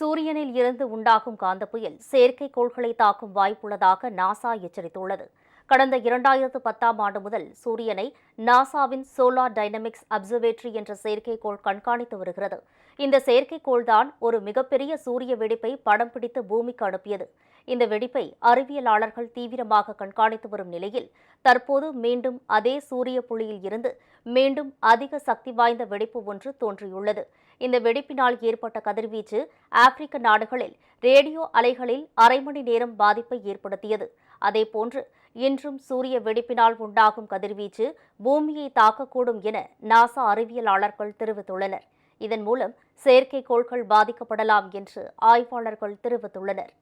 சூரியனில் இருந்து உண்டாகும் காந்த புயல் செயற்கைக்கோள்களை தாக்கும் வாய்ப்புள்ளதாக நாசா எச்சரித்துள்ளது. கடந்த இரண்டாயிரத்து பத்தாம் ஆண்டு முதல் சூரியனை நாசாவின் சோலார் டைனமிக்ஸ் அப்சர்வேட்டரி என்ற செயற்கைக்கோள் கண்காணித்து வருகிறது. இந்த செயற்கைக்கோள்தான் ஒரு மிகப்பெரிய சூரிய வெடிப்பை படம் பிடித்து பூமிக்கு அனுப்பியது. இந்த வெடிப்பை அறிவியலாளர்கள் தீவிரமாக கண்காணித்து வரும் நிலையில் தற்போது மீண்டும் அதே சூரிய புள்ளியில் இருந்து மீண்டும் அதிக சக்தி வாய்ந்த வெடிப்பு ஒன்று தோன்றியுள்ளது. இந்த வெடிப்பினால் ஏற்பட்ட கதிர்வீச்சு ஆப்பிரிக்க நாடுகளில் ரேடியோ அலைகளில் அரை மணி நேரம் பாதிப்பை ஏற்படுத்தியது. அதேபோன்று இன்றும் சூரிய வெடிப்பினால் உண்டாகும் கதிர்வீச்சு பூமியை தாக்கக்கூடும் என நாசா அறிவியலாளர்கள் தெரிவித்துள்ளனர். இதன் மூலம் செயற்கைக்கோள்கள் பாதிக்கப்படலாம் என்று ஆய்வாளர்கள் தெரிவித்துள்ளனர்.